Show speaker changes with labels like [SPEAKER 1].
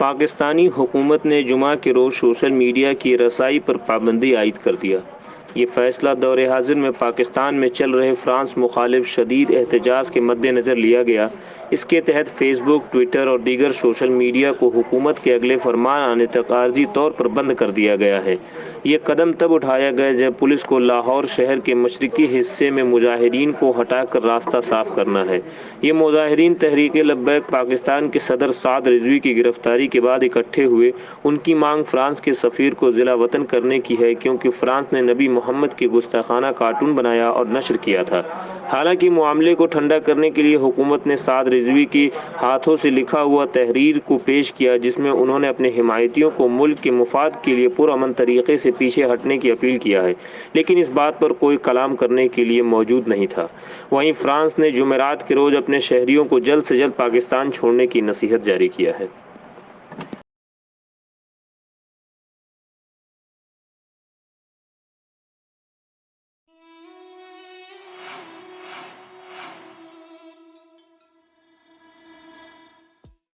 [SPEAKER 1] पाकिस्तानी हुकूमत ने जुमा के रोज़ सोशल मीडिया की रसाई पर पाबंदी आयद कर दिया। ये फ़ैसला दौर हाजिर में पाकिस्तान में चल रहे फ्रांस मुखालिफ शदीद एहतजाज के मद्देनज़र लिया गया। इसके तहत फेसबुक ट्विटर और दीगर सोशल मीडिया को हुकूमत के अगले फरमान आने तक आर्जी तौर पर बंद कर दिया गया है। ये कदम तब उठाया गया जब पुलिस को लाहौर शहर के मशरकी हिस्से में मुजाहरीन को हटाकर रास्ता साफ़ करना है। ये मुजाहिरीन तहरीक लब्बैक पाकिस्तान के सदर साद रिजवी की गिरफ्तारी के बाद इकट्ठे हुए, उनकी मांग फ्रांस के सफ़ीर को ज़िला वतन करने की है क्योंकि फ्रांस ने नबी मोहम्मद की गुस्ताखाना कार्टून बनाया और नशर किया था। हालाँकि मामले को ठंडा करने के लिए हुकूमत ने साद रिजवी की हाथों से लिखा हुआ तहरीर को पेश किया, जिसमें उन्होंने अपने हिमायतियों को मुल्क के मुफाद के लिए पुरमन तरीके से पीछे हटने की अपील किया है, लेकिन इस बात पर कोई कलाम करने के लिए मौजूद नहीं था। वहीं फ्रांस ने जमेरात के रोज़ अपने शहरियों को जल्द से जल्द पाकिस्तान छोड़ने की नसीहत जारी किया है।